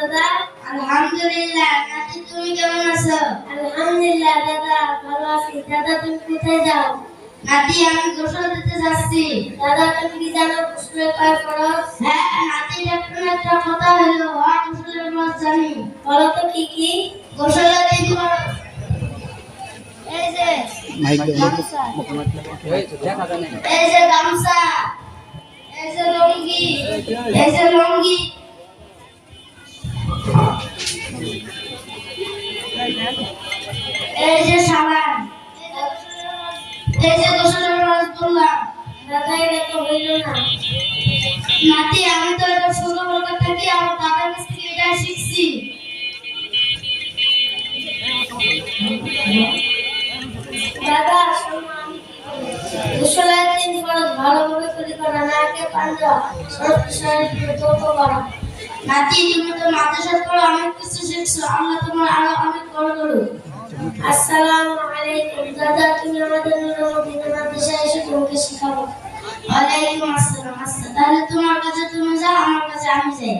আলহামদুলিল্লাহ নাতি তুমি কেমন আছো? আলহামদুলিল্লাহ দাদা ভালো আছি। দাদা তুমি কোথায় যাও? নাতি আমি গোসল দিতে যাচ্ছি। দাদা তুমি কি জানো গোসলের কয় ফরজ হ্যাঁ নাতি একটা একটা কথা হলো আর গোসলের মাস জানি। বলো তো কি কি? গোসলের দিন করো। এই যে গামছা। এই যে গামছা। এই যে লুঙ্গি। এই যে লুঙ্গি। এই যে সাবান এই যে গোসলের মাস দাদা এটা তো হইল না, নাতি, আমি তো এটা ছোটবেলা থেকে আমার দাদার কাছ থেকে এটা শিখছি দাদা। গোসলের তিন ফরজ ভালোভাবে তৈরি করা, নাকে পাঞ্জা সরস্বতী শরীর করা নাতি তুমি তো মাদ্রাসা পড়ে অনেক কিছু শিখছো। আমরা তোমার আরও অনেক বড় করুক আসসালামু আলাইকুম। দাদা, তুমি আমাদের নূরমদিনা মাদ্রাসায় এসে তোমাকে শেখাবো। ওয়ালাইকুম আসসালাম। আচ্ছা তাহলে তোমার কাছে তুমি যাও, আমার কাছে আমি যাই।